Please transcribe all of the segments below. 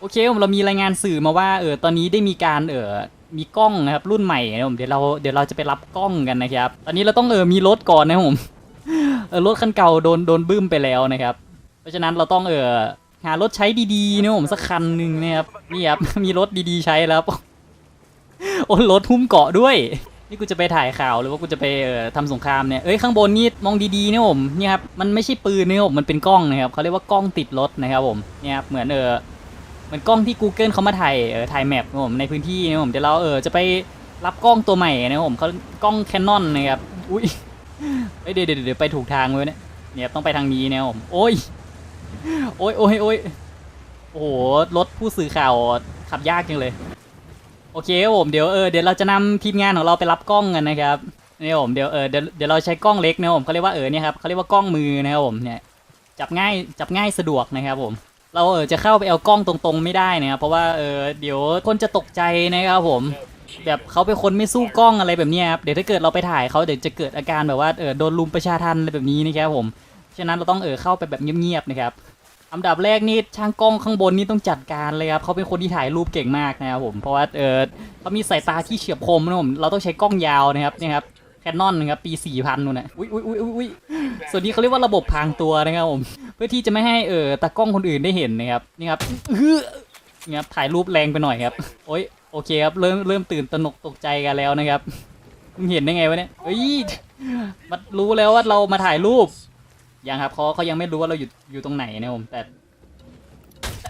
โอเคผมเรามีรายงานสื่อมาว่าเออตอนนี้ได้มีการเออมีกล้องนะครับรุ่นใหม่นะผมเดี๋ยวเราเดี๋ยวเราจะไปรับกล้องกันนะครับ ตอนนี้เราต้องเออมีรถก่อนนะผมเออรถคันเก่าโดนโดนบึ้มไปแล้วนะครับ เพราะฉะนั้นเราต้องเออหารถใช้ดีๆนะผมสักคันหนึ่งนะครับนี่ครับมีรถดีๆใช้แล้วโอ้รถหุ้มเกาะด้วย นี่กูจะไปถ่ายข่าวหรือว่ากูจะไปเออทำสงครามเนี่ยเอ้ยข้างบนนี่มองดีๆนี่ยผมนี่ครับมันไม่ใช่ปืนนี่ยผมมันเป็นกล้องนะครับเขาเรียกว่ากล้องติดรถนะครับผมเนี่ยครับเหมือนเออ เหมือนกล้องที่ Google เขามาถ่ายเออถ่ายแมปนะผมในพื้นที่นะผมเดี๋ยวเราเออจะไปรับกล้องตัวใหม่นะผมเขากล้อง Canon นะครับอุ้ยเดี๋ยวเดี๋ยวเดี๋ยวไปถูกทางเลยเนี่ยเนี่ยต้องไปทางนี้นะผมโอ้ยโอ้ยโอ้ยโอ้ยโอ้โหรถผู้สื่อข่าวขับยากจังเลย โอเคครับผมเดี๋ยวเออเดี๋ยวเราจะนำทีมงานของเราไปรับกล้องกันนะครับนี่ครับผมเดี๋ยวเออเดี๋ยวเดี๋ยวเราใช้กล้องเล็กนะผมเขาเรียกว่าเออเนี่ยครับเขาเรียกว่ากล้องมือนะครับผมเนี่ยจับง่ายจับง่ายสะดวกนะครับผม เราเออจะเข้าไปเอากล้องตรงๆไม่ได้นะครับเพราะว่าเออเดี๋ยวคนจะตกใจนะครับผม แบบเขาเป็นคนไม่สู้กล้องอะไรแบบนี้ครับเดี๋ยวถ้าเกิดเราไปถ่ายเขาเดี๋ยวจะเกิดอาการแบบว่าเออโดนลุมประชาทันอะไรแบบนี้นะครับผมฉะนั้นเราต้องเออเข้าไปแบบเงียบๆนะครับอันดับแรกนี่ช่างกล้องข้างบนนี่ต้องจัดการเลยครับเขาเป็นคนที่ถ่ายรูปเก่งมากนะครับผมเพราะว่าเออเขามีสายตาที่เฉียบคมนะผมเราต้องใช้กล้องยาวนะครับนี่ครับ แคนนอนนะครับปี 4000นู่นนะอุ้ยอุ้ยอุ้ยอุ้ยส่วนนี้เขาเรียกว่าระบบพรางตัวนะครับผมเพื่อที่จะไม่ให้เออตากล้องคนอื่นได้เห็นนะครับนี่ครับอื้อนี่ครับถ่ายรูปแรงไปหน่อยครับโอ้ยโอเคครับเริ่มเริ่มตื่นตระหนกตกใจกันแล้วนะครับมึงเห็นได้ไงวะเนี่ยเอ้ยมันรู้แล้วว่าเรามาถ่ายรูปยังครับเขาเขายังไม่รู้ว่าเราอยู่อยู่ตรงไหนนะผมแต่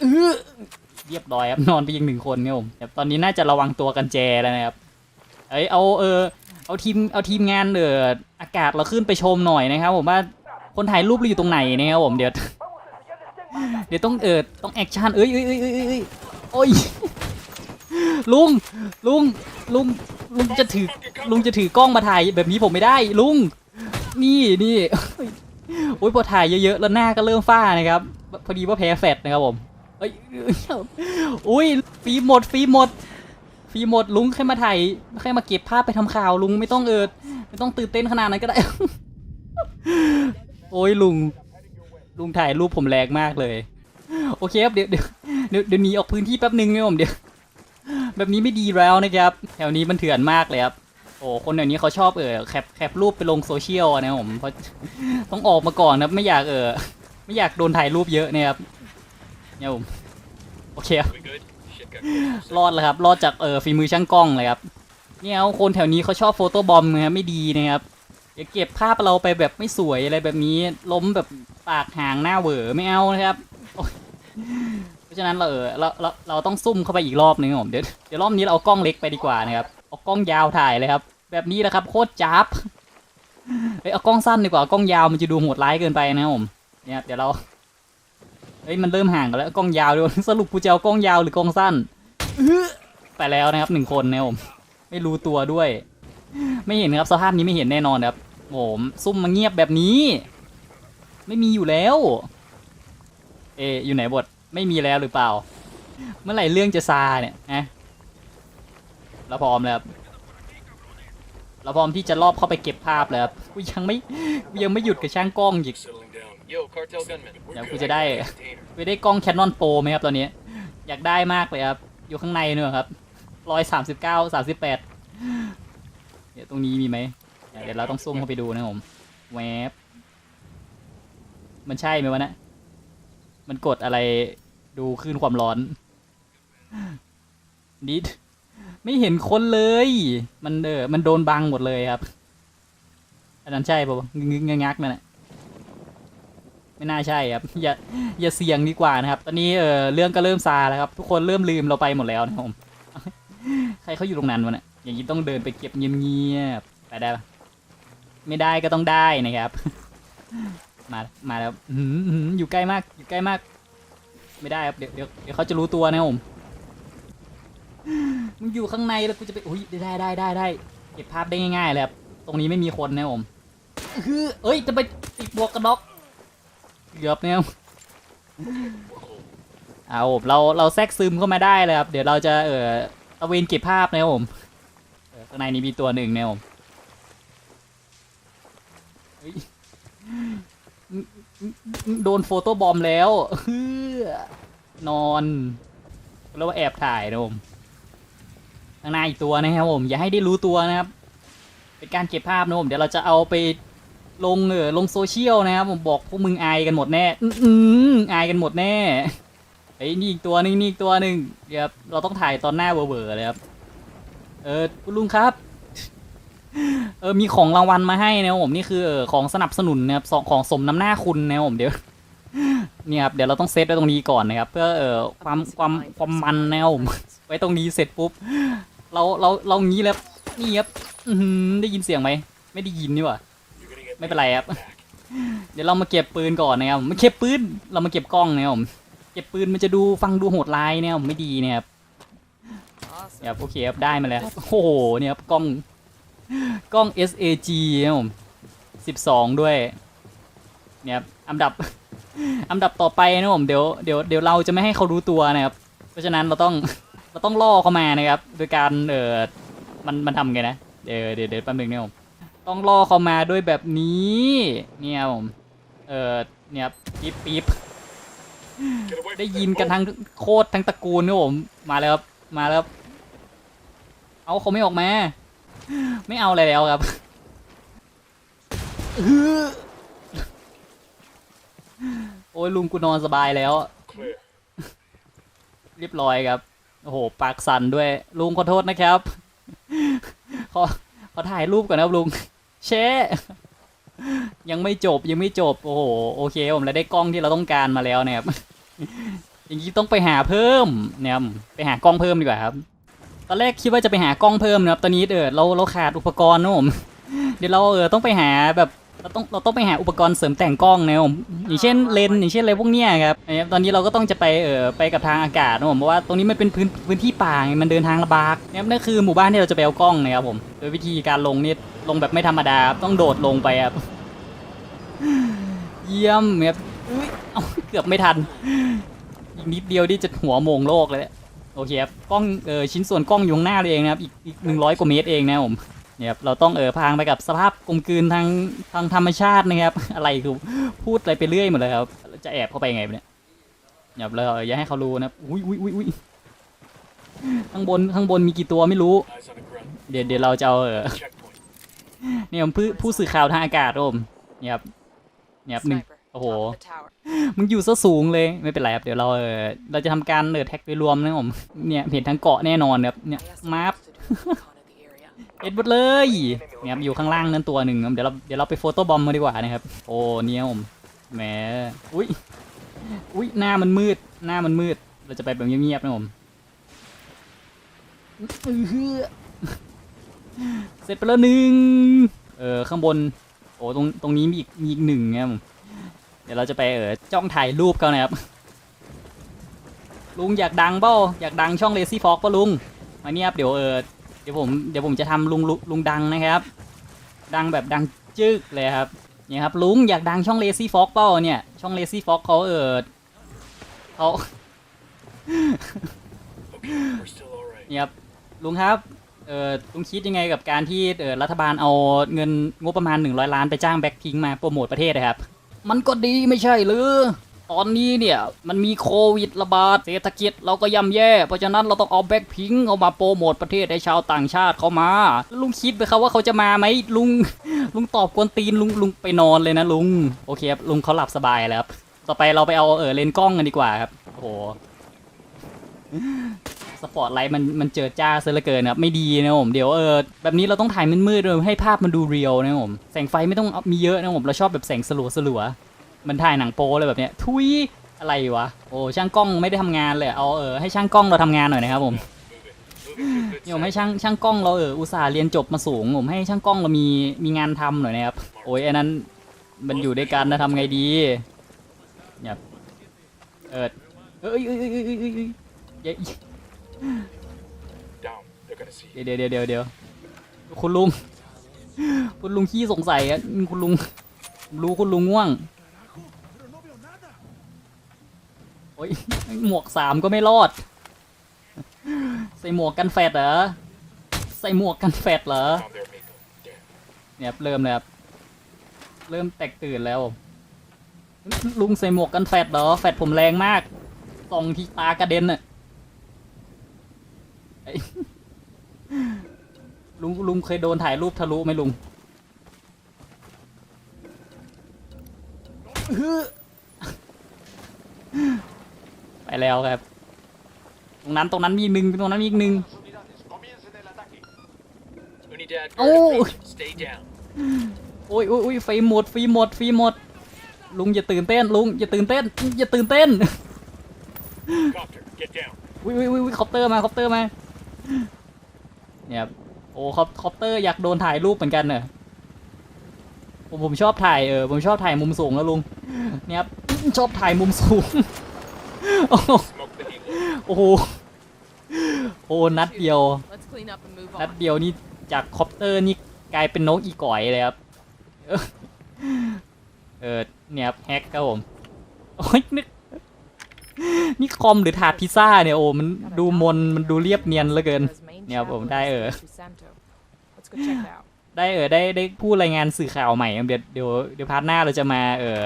เออเรียบร้อยครับนอนไปยิงหนึ่งคนเนี่ยผมแต่ตอนนี้น่าจะระวังตัวกันแจแล้วนะครับเอ้ยเอาเออ เอาทีมเอาทีมงานเอออากาศเราขึ้นไปชมหน่อยนะครับ ผมว่าคนถ่ายรูปเราอยู่ตรงไหนนะครับผมเดี๋ยวเดี๋ยวต้องเออต้องแอคชั่นเอ้ยเอ้ยเอ้ยเอ้ยเอ้ยโอ้ยลุงลุงลุงลุงจะถือลุงจะถือกล้องมาถ่ายแบบนี้ผมไม่ได้ลุงนี่นี่โอ้ยพอถ่ายเยอะๆแล้วหน้าก็เริ่มฝ้านะครับพอดีว่าแพ้แฟตนะครับผมเอ้ยอุ้ยฟีหมดฟีหมด ฟีหมดลุงแค่มาถ่ายแค่มาเก็บภาพไปทำข่าวลุงไม่ต้องเออไม่ต้องตื่นเต้นขนาดนั้นก็ได้ โอ้ยลุง ลุงถ่ายรูปผมแรงมากเลย โอเคครับเดี๋ยวเดี๋ยวเดี๋ยวหนีออกพื้นที่แป๊บนึงนะผมเดี๋ยว แบบนี้ไม่ดีแล้วนะครับ แถวนี้มันเถื่อนมากเลยครับโอ้คนแถวนี้เขาชอบเออแคปแคปรูปไปลงโซเชียลนะผมเพราะต้องออกมาก่อนนะไม่อยากเออไม่อยากโดนถ่ายรูปเยอะนะครับเนี่ยผมโอเคครับ รอดแล้วครับ รอดจากเออฝีมือช่างกล้องเลยครับ เนี่ยเอาคนแถวนี้เขาชอบโฟโต้บอมนะครับไม่ดีนะครับอย่าเก็บภาพเราไปแบบไม่สวยอะไรแบบนี้ ล้มแบบปากหางหน้าเหวอไม่เอานะครับ เพราะฉะนั้นเราเออเราเราเราต้องซุ่มเข้าไปอีกรอบนึงครับผมเดี๋ยวเดี๋ยวรอบนี้เราเอากล้องเล็กไปดีกว่านะครับเอากล้องยาวถ่ายเลยครับ แบบนี้นะครับโคตรจับเอ้ยเอากล้องสั้นดีกว่า กล้องยาวมันจะดูโหดร้ายเกินไปนะครับผมเนี่ยเดี๋ยวเรา เฮ้ยมันเริ่มห่างกันแล้วกล้องยาวด้วยสรุปกูจะเอากล้องยาวหรือกล้องสั้นไปแล้วนะครับหนึ่งคนนะผมไม่รู้ตัวด้วย ไม่เห็นครับสภาพนี้ไม่เห็นแน่นอนครับโอ้โหซุ่มมาเงียบแบบนี้ ไม่มีอยู่แล้ว เออยู่ไหนบทไม่มีแล้วหรือเปล่า เมื่อไหร่เรื่องจะซาเนี่ยนะเราพร้อมแล้วเราพร้อมที่จะรอบเข้าไปเก็บภาพแล้วกูยังไม่กูยังไม่หยุดกับช่างกล้องอีก settling down. Yo, cartel gunman. เดี๋ยว We're กู good. จะได้ Container. ไปได้กล้อง Canon Pro ไหมครับตอนนี้ อยากได้มากเลยครับ อยู่ข้างในเนอะครับร้อยสามสิบเก้าสามสิบแปดเดี๋ยวตรงนี้มีไหม เดี๋ยวเราต้องซูมเข้าไปดูนะครับผมแวบมันใช่ไหมวะเนะ มันกดอะไรดูคลื่นความร้อน นิด ไม่เห็นคนเลย มันเออมันโดนบังหมดเลยครับ อันนั้นใช่ปะวะงึกงักๆนั่นแหละ ไม่น่าใช่ครับ อย่าอย่าเสี่ยงดีกว่านะครับ ตอนนี้เออเรื่องก็เริ่มซาแล้วครับ ทุกคนเริ่มลืมเราไปหมดแล้วนะผม ใครเขาอยู่ตรงนั้นวะเนี่ย อย่างนี้ต้องเดินไปเก็บเงียบๆ ไปได้ปะไม่ได้ก็ต้องได้นะครับ มา มาแล้วอือยู่ใกล้มาก อยู่ใกล้มาก ไม่ได้ครับ เดี๋ยวเดี๋ยวเดี๋ยวเขาจะรู้ตัวนะผมมึงอยู่ข้างในแล้วกูจะไปอุ้ยได้ได้ได้ได้เก็บภาพได้ง่ายๆเลยครับ ตรงนี้ไม่มีคนนะผมอื้อเอ้ยจะไปติดบวกกันน็อก เกือบเนี่ยเอาผมเราเราแทรกซึมเข้ามาได้เลยครับ เดี๋ยวเราจะเออตะเวนเก็บภาพนะครับผมข้างในนี้มีตัวหนึ่งนะครับผมโดนโฟโต้บอมแล้วเฮ้อนอนเรียกว่าแอบถ่ายนะผมข้างหน้าอีกตัวนะครับผม อย่าให้ได้รู้ตัวนะครับ เป็นการเก็บภาพนะผม เดี๋ยวเราจะเอาไป ลงเออลงโซเชียลนะครับผมบอกพวกมึงอายกันหมดแน่ อื้อายกันหมดแน่เฮ้นี่อีกตัวหนึงนี่อีกตัวหนึ่งเดี๋ยวเราต้องถ่ายตอนหน้าเบอร์ๆเลยครับ เออคุณลุงครับ เออมีของรางวัลมาให้นะผมนี่คือเออของสนับสนุนนะครับสของสมน้ำหน้าคุณนะผมเดี๋ยวเนี่ยครับเดี๋ยวเราต้องเซตไว้ตรงนี้ก่อนนะครับ เพื่อเอ่อความความความมันนะผมไว้ตรงนี้เสร็จปุ๊บ เราเราเรางี้แล้วนี่ครับได้ยินเสียงไหมไม่ได้ยินนี่หว่า ไม่เป็นไรครับ เดี๋ยวเรามาเก็บปืนก่อนนะครับไม่เก็บปืน เรามาเก็บกล้องนะครับผมเก็บปืนมันจะดูฟังดูโหดร้ายเนี่ยผมไม่ดีเนี่ยครับเนี่ยครับโอเคครับได้มาแล้วโอ้โหเนี่ยครับกล้องกล้อง SAG นะครับผม12ด้วยเนี่ยครับอันดับอันดับต่อไปนะผมเดี๋ยวเดี๋ยวเดี๋ยวเราจะไม่ให้เขารู้ตัวนะครับ เพราะฉะนั้นเราต้องเราต้องล่อเขามานะครับ โดยการเออมันมันทำไงนะเดี๋ยวเดี๋ยวแป๊บนึงนะผม ต้องล่อเขามาด้วยแบบนี้ เนี่ยผม เออเนี่ยปี๊บปี๊บได้ยินกันทั้งโคตรทั้งตระกูลนะผม มาแล้วครับ มาแล้วครับเอาเขาไม่ออกมา ไม่เอาอะไรแล้วครับโอ้ยลุงกูนอนสบายแล้ว เรียบร้อยครับ โอ้โห ปากสั่นด้วย ลุงขอโทษนะครับ ขอขอถ่ายรูปก่อนนะครับลุง เชยังไม่จบยังไม่จบ โอ้โห โอเค ผมได้กล้องที่เราต้องการมาแล้วนะครับอย่างนี้ต้องไปหาเพิ่มเนี่ยไปหากล้องเพิ่มดีกว่าครับ ตอนแรกคิดว่าจะไปหากล้องเพิ่มนะครับ ตอนนี้เออเราเราขาดอุปกรณ์นะผมเดี๋ยวเราเออต้องไปหาแบบเราต้องเราต้องไปหาอุปกรณ์เสริมแต่งกล้องนะครับผมอย่างเช่นเลนอย่างเช่นอะไรพวกเนี้ยครับนะครับตอนนี้เราก็ต้องจะไปเออไปกับทางอากาศนะผมเพราะว่าตรงนี้มันเป็นพื้นพื้นที่ป่าไงมันเดินทางลำบากนะครับนั่นคือหมู่บ้านที่เราจะไปเอากล้องนะครับผม โดยวิธีการลงนี่ ลงแบบไม่ธรรมดาครับต้องโดดลงไปครับ เยี่ยมครับอุ๊ยเอ้าเกือบไม่ทันอีกนิดเดียวที่จะหัวโมงโลกเลยเนี่ยโอเคครับกล้องเออชิ้นส่วนกล้องอยู่ข้างหน้าเลยเองนะครับอีกอีกหนึ่งร้อยกว่าเมตรเองนะผมเนี่ยครับเราต้องเออพางไปกับสภาพกลมกลืนทางทางธรรมชาตินะครับ อะไรคือพูดอะไรไปเรื่อยหมดเลยครับจะแอบเข้าไปยังไงเนี่ยเนี่ยครับเราอย่าให้เขารู้นะครับอุ้ยอุ้ยอุ้ยอุ้ยข้างบนข้างบนมีกี่ตัวไม่รู้ Eyes on the grunt. เดี๋ยวเดี๋ยวเราจะเอาเออ Check เนี่ยผมผู้ผู้สื่อข่าวทางอากาศครับผมเนี่ยครับเนี่ยครับหนึ่งโอ้โห มึงอยู่ซะสูงเลยไม่เป็นไรครับเดี๋ยวเราเออเราจะทำการเออแท็กโดยรวมนะครับผมเนี่ยเห็นทั้งเกาะแน่นอนครับเนี่ยมาร์ฟเอ็ดหมดเลยเนี่ยครับอยู่ข้างล่างนั่นตัวหนึ่งครับเดี๋ยวเราเดี๋ยวเราไปโฟโต้บอมมาดีกว่านะครับ โอ้เนี่ยครับผมแหมอุ้ยอุ้ยหน้ามันมืด หน้ามันมืด เราจะไปแบบเงียบๆนะผมอื้อหือ เสร็จไปแล้วหนึ่งเออข้างบน โอ้ตรงตรงนี้มีอีกมีอีกหนึ่งครับเดี๋ยวเราจะไปเออจ้องถ่ายรูปเขานะครับ ลุงอยากดังเปล่าอยากดังช่องเลซี่ฟอกป่ะลุงมาเนี่ยครับเดี๋ยวเออเดี๋ยวผมเดี๋ยวผมจะทำลุงลุงลุงดังนะครับ ดังแบบดังจึ๊กเลยครับเนี่ยครับลุงอยากดังช่องเลซี่ฟอกเปล่าเนี่ยช่องเลซี่ฟอกเขาเออเขาเนี่ยครับลุงครับ เออลุงคิดยังไงกับการที่เออรัฐบาลเอาเงินงบประมาณ 100 ล้านไปจ้างแบ็คพิงมาโปรโมทประเทศนะครับ มันก็ดีไม่ใช่หรือ ตอนนี้เนี่ยมันมีโควิดระบาดเศรษฐกิจเราก็ย่ำแย่ เพราะฉะนั้นเราต้องเอาแบ็คพิงเอามาโปรโมทประเทศให้ชาวต่างชาติเขามา ลุงคิดไปครับว่าเขาจะมาไหมลุง ลุงตอบกวนตีนลุงลุงไปนอนเลยนะลุง โอเคครับลุงเขาหลับสบายแล้วครับ ต่อไปเราไปเอาเออเลนส์กล้องกันดีกว่าครับ โอ้โห สปอตไลท์มันมันเจอจ้าซะเหลือเกินครับไม่ดีนะผมเดี๋ยวเออแบบนี้เราต้องถ่ายมืดๆด้วยให้ภาพมันดูเรียลนะผมแสงไฟไม่ต้องมีเยอะนะผมเราชอบแบบแสงสลัวสลัวมันถ่ายหนังโป๊เลยแบบเนี้ยทุยอะไรวะโอ้ช่างกล้องไม่ได้ทำงานเลยเอาเออให้ช่างกล้องเราทำงานหน่อยนะครับผมเนี่ยผมให้ช่างช่างกล้องเราเอออุตส่าห์เรียนจบมาสูงผมให้ช่างกล้องเรามีมีงานทำหน่อยนะครับโอ้ยอันนั้นมันอยู่ด้วยกันนะทำไงดีเนี่ยเออเอ้ยเอ้ยเอ้ยเอ้ยเอ้ย เอ้ยเอ้ยเอ้ย Down. They're gonna see. เดี๋ยวเดี๋ยวเดี๋ยวเดี๋ยวคุณลุง คุณลุงขี้สงสัยอะคุณลุงรู้คุณลุงง่วง โอ้ยหมวกสามก็ไม่รอด ใส่หมวกกันแฟดเหรอ ใส่หมวกกันแฟดเหรอ Down there, Miko. Damn. เนี่ยครับเริ่มเลยครับ เริ่มแตกตื่นแล้ว ลุงใส่หมวกกันแฟดเหรอ แฟดผมแรงมากส่องที่ตากระเด็นอะ ลุงลุงเคยโดนถ่ายรูปทะลุไหมลุงอื้อไปแล้วครับ ตรงนั้นตรงนั้นมีอีกหนึ่งตรงนั้นมีอีกหนึ่ง Unidad, Oh. verification. Stay down. โอ้ยโอ้ยโอ้ยไฟหมดไฟหมดไฟหมด ลุงอย่าตื่นเต้น ลุงอย่าตื่นเต้นอย่าตื่นเต้น Copter, get down. วิววิววิวคอปเตอร์มาคอปเตอร์มาเนี่ยครับ โอ้คอปคอปเตอร์อยากโดนถ่ายรูปเหมือนกันเนอะผมผมชอบถ่ายเออผมชอบถ่ายมุมสูงแล้วลุงเนี่ยครับชอบถ่ายมุมสูง โอ้โหโอ้โหนัดเดียว นัดเดียวนี่จากคอปเตอร์นี่กลายเป็นนกอีก่อยเลยครับ เออเนี่ยครับแฮกครับผมโอ้ยนึกนี่คอมหรือถาดพิซซ่าเนี่ยโอ้มันดูมนมันดูเรียบเนียนเหลือเกิน เนี่ยผม travelers ได้เออ to Santo. Let's go check it out. ได้เออได้ได้ผู้รายงานสื่อข่าวใหม่ครับเดี๋ยวเดี๋ยวเดี๋ยวพาร์ทหน้าเราจะมาเออ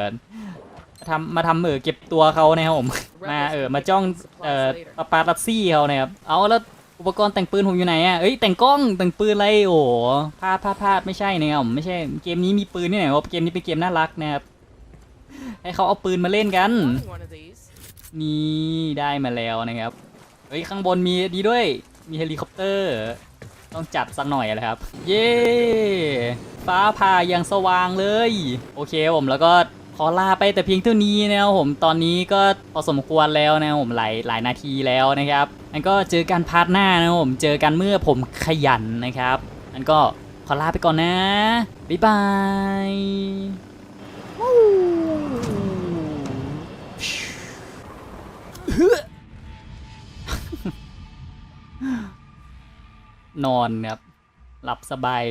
ทำมาทำเออเก็บตัวเขานะครับผม มาเออมาจ้องเออปาปารัสซี่เขานะครับเอาแล้วอุปกรณ์แต่งปืนผมอยู่ไหนอะเอ้ยแต่งกล้องแต่งปืนอะไรโอ้โหพลาดพลาดพลาดไม่ใช่นะครับผมไม่ใช่เกมนี้มีปืนที่ไหนวะเกมนี้เป็นเกมน่ารักนะครับให้เขาเอาปืนมาเล่นกัน Wanting one of these. นี่ได้มาแล้วนะครับเฮ้ยข้างบนมีดีด้วย มีเฮลิคอปเตอร์ ต้องจัดสักหน่อยแหละครับ เย้ฟ้าผ่าอย่างสว่างเลย โอเคผมแล้วก็ขอลาไปแต่เพียงเท่านี้นะครับผมตอนนี้ก็พอสมควรแล้วนะครับผมหลายหลายนาทีแล้วนะครับงั้นก็เจอกันพาร์ทหน้านะครับผมเจอกันเมื่อผมขยันนะครับงั้นก็ขอลาไปก่อนนะ บ๊ายบายวู้ นอนครับ หลับสบาย